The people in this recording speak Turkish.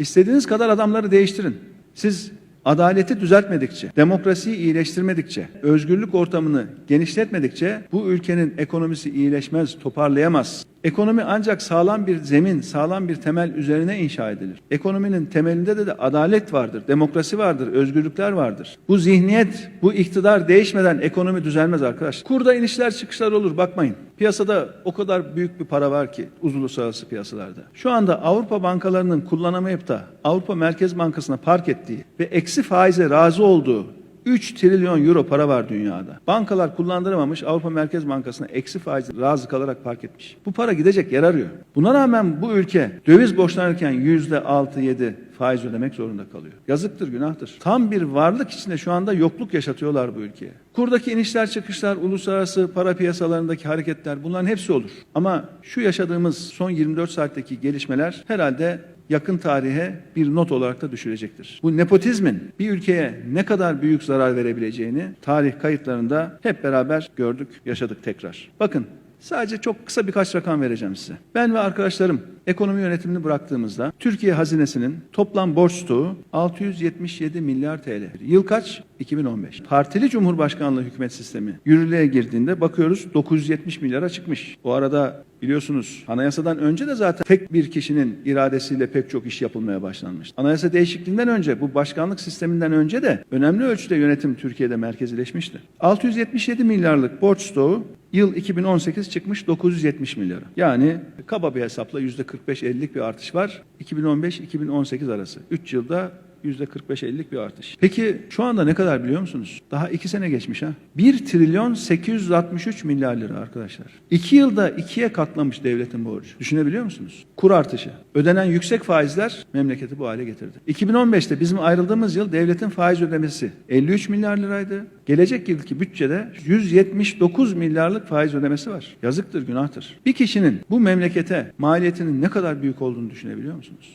İstediğiniz kadar adamları değiştirin. Siz adaleti düzeltmedikçe, demokrasiyi iyileştirmedikçe, özgürlük ortamını genişletmedikçe bu ülkenin ekonomisi iyileşmez, toparlayamaz. Ekonomi ancak sağlam bir zemin, sağlam bir temel üzerine inşa edilir. Ekonominin temelinde de, de adalet vardır, demokrasi vardır, özgürlükler vardır. Bu zihniyet, bu iktidar değişmeden ekonomi düzelmez arkadaşlar. Kurda inişler çıkışlar olur bakmayın. Piyasada o kadar büyük bir para var ki uluslararası piyasalarda. Şu anda Avrupa bankalarının kullanamayıp da Avrupa Merkez Bankası'na park ettiği ve eksi faize razı olduğu 3 trilyon euro para var dünyada. Bankalar kullandıramamış Avrupa Merkez Bankası'na eksi faiz razı kalarak park etmiş. Bu para gidecek yer arıyor. Buna rağmen bu ülke döviz borçlanırken yüzde altı yedi faiz ödemek zorunda kalıyor. Yazıktır, günahtır. Tam bir varlık içinde şu anda yokluk yaşatıyorlar bu ülkeye. Kurdaki inişler çıkışlar, uluslararası para piyasalarındaki hareketler bunların hepsi olur. Ama şu yaşadığımız son 24 saatteki gelişmeler herhalde yakın tarihe bir not olarak da düşürecektir. Bu nepotizmin bir ülkeye ne kadar büyük zarar verebileceğini tarih kayıtlarında hep beraber gördük, yaşadık tekrar. Bakın Sadece çok kısa birkaç rakam vereceğim size. Ben ve arkadaşlarım ekonomi yönetimini bıraktığımızda Türkiye hazinesinin toplam borç stoğu 677 milyar TL. Yıl kaç? 2015. Partili Cumhurbaşkanlığı hükümet sistemi yürürlüğe girdiğinde bakıyoruz 970 milyara çıkmış. O arada biliyorsunuz anayasadan önce de zaten tek bir kişinin iradesiyle pek çok iş yapılmaya başlanmış. Anayasa değişikliğinden önce bu başkanlık sisteminden önce de önemli ölçüde yönetim Türkiye'de merkezileşmişti. 677 milyarlık borç stoğu Yıl 2018 çıkmış 970 milyara. Yani kaba bir hesapla %45-50'lik bir artış var. 2015-2018 arası. 3 yılda %45-50'lik bir artış. Peki şu anda ne kadar biliyor musunuz? Daha 2 sene geçmiş ha. 1 trilyon 863 milyar lira arkadaşlar. 2 yılda 2'ye katlamış devletin borcu. Düşünebiliyor musunuz? Kur artışı. Ödenen yüksek faizler memleketi bu hale getirdi. 2015'te bizim ayrıldığımız yıl devletin faiz ödemesi 53 milyar liraydı. Gelecek yılki bütçede 179 milyarlık faiz ödemesi var. Yazıktır, günahtır. Bir kişinin bu memlekete maliyetinin ne kadar büyük olduğunu düşünebiliyor musunuz?